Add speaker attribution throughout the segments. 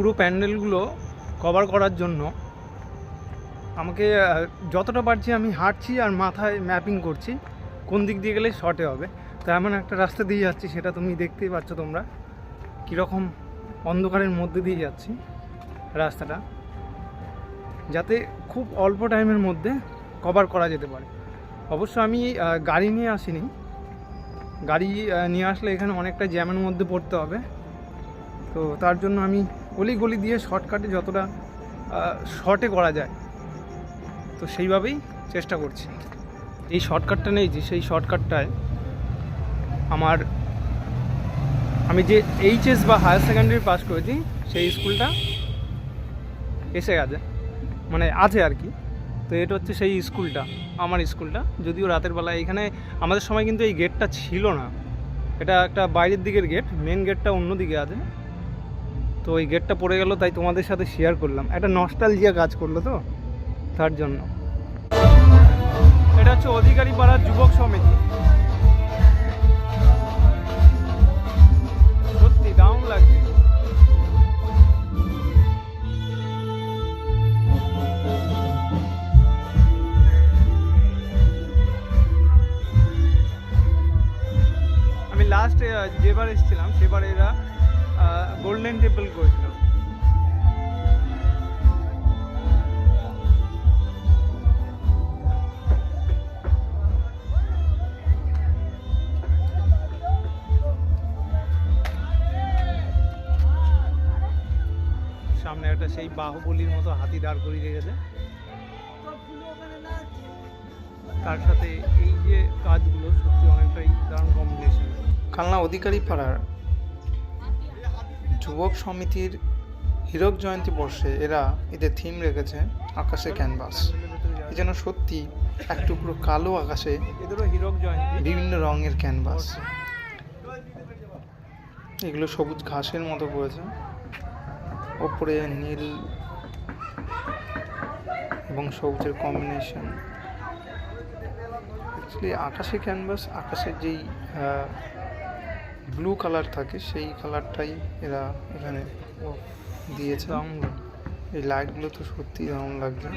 Speaker 1: পুরো প্যান্ডেলগুলো কভার করার জন্য আমাকে যতটা পারছি আমি হাঁটছি আর মাথায় ম্যাপিং করছি, কোন দিক দিয়ে গেলে শর্টে হবে। তো এমন একটা রাস্তা দিয়ে যাচ্ছি, সেটা তুমি দেখতেই পাচ্ছ তোমরা। কীরকম অন্ধকারের মধ্যে দিয়ে যাচ্ছি রাস্তাটা, যাতে খুব অল্প টাইমের মধ্যে কভার করা যেতে পারে। অবশ্য আমি গাড়ি নিয়ে আসিনি। গাড়ি নিয়ে আসলে এখানে অনেকটা জ্যামের মধ্যে পড়তে হবে। তো তার জন্য আমি গলি গলি দিয়ে শর্টকাটে যতটা শর্টে করা যায়, তো সেইভাবেই চেষ্টা করছি। এই শর্টকাটটা নেই যে, সেই শর্টকাটটায় আমার, আমি যে এইচএস বা হায়ার সেকেন্ডারি পাস করেছি, সেই স্কুলটা এসে গেছে। মানে আছে আর কি। তো এটা হচ্ছে সেই স্কুলটা, আমার স্কুলটা। যদিও রাতের বেলা এখানে আমাদের সময় কিন্তু এই গেটটা ছিল না। এটা একটা বাইরের দিকের গেট মেন গেটটা অন্য দিকে আছে। তো ওই গেটটা পড়ে গেল, তাই তোমাদের সাথে শেয়ার করলাম। একটা নস্টালজিয়া কাজ করল তো, তার জন্য। এটা হচ্ছে অধিকারী পাড়ার যুবক সমিতি। সত্যি লাগছে। আমি যেবার এসেছিলাম, সেবার এরা গোল্ডেন টেম্পল করেছিল। সামনে একটা সেই বাহুবলির মতো হাতি দাঁড় করিয়ে রেখেছে তার সাথে এই যে কাজগুলো সত্যি অনেকটাই দারুণ কম্বিনেশন
Speaker 2: খালনা অধিকারী পাড়ার যুবক সমিতির হীরক জয়ন্তী বর্ষে এরা এদের থিম রেখেছে আকাশে ক্যানভাস এ যেন সত্যি এক টুকরো কালো আকাশে বিভিন্ন রঙের ক্যানভাস এগুলো সবুজ ঘাসের মতো পড়েছে। ওপরে নীল এবং সবুজের কম্বিনেশন অ্যাকচুয়ালি আকাশে ক্যানভাস আকাশের যেই ব্লু কালার থাকে সেই কালারটাই এরা এখানে দিয়েছে। এই লাইটগুলো তো সত্যি দারুণ লাগছে।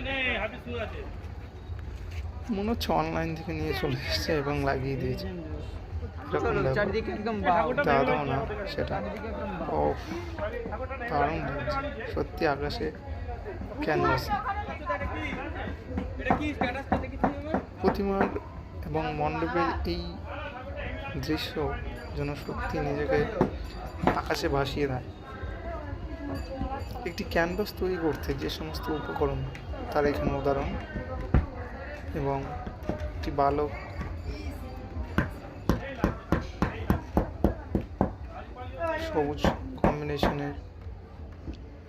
Speaker 2: মনে হচ্ছে অনলাইন থেকে নিয়ে চলে এসেছে এবং লাগিয়ে দিয়েছে। দাদাও না সেটা। ও দারুণ লাগছে। সত্যি আকাশে ক্যানভাস প্রতিমার এবং মণ্ডপের এই দৃশ্য যেন সত্যি নিজেকে আকাশে ভাসিয়ে দেয়। একটি ক্যানভাস তৈরি করতে যে সমস্ত উপকরণ তার এখানে উদাহরণ এবং একটি বালক সবুজ কম্বিনেশনের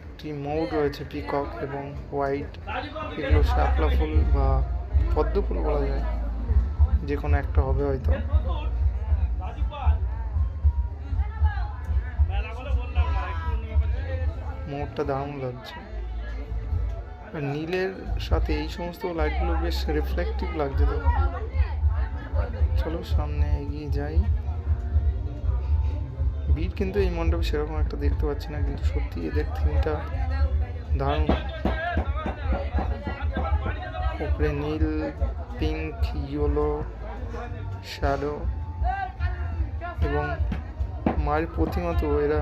Speaker 2: একটি মৌড রয়েছে পিকক এবং হোয়াইট এগুলো শাপলা ফুল বা পদ্ম ফুল বলা যায় যে কোনো একটা হবে হয়তো। মোড়টা দারুণ লাগছে। আর নীলের সাথে এই সমস্ত লাইটগুলো বেশ রিফ্লেক্টিভ লাগছে তো। চলো সামনে এগিয়ে যাই। ভিড় কিন্তু এই মণ্ডপে সেরকম একটা দেখতে পাচ্ছি না, কিন্তু সত্যি এদের থিমটা দারুণ। উপরে নীল পিঙ্ক ইয়েলো শ্যাডো এবং মায়ের প্রতিমা তো এরা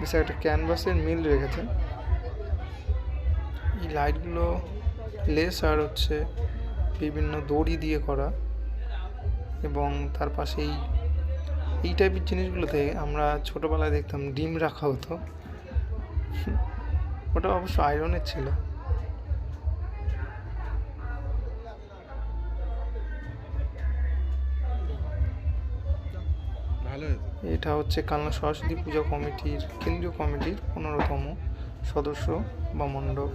Speaker 2: বেশ একটা ক্যানভাসের মিল রেখেছে এই লাইটগুলো লেস আর হচ্ছে বিভিন্ন দড়ি দিয়ে করা এবং তার পাশে এই এই টাইপের জিনিসগুলোতে আমরা ছোটোবেলায় দেখতাম ডিম রাখা হতো। ওটা অবশ্য আয়রনের ছিল। এটা হচ্ছে কালনা সরস্বতী পূজা কমিটির, কেন্দ্রীয় কমিটির পনেরোতম সদস্য বা মণ্ডপ।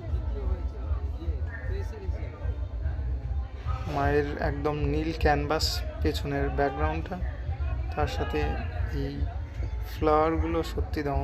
Speaker 2: মায়ের একদম নীল ক্যানভাস পেছনের ব্যাকগ্রাউন্ডটা, তার সাথে এই ফ্লাওয়ারগুলো সত্যি দাম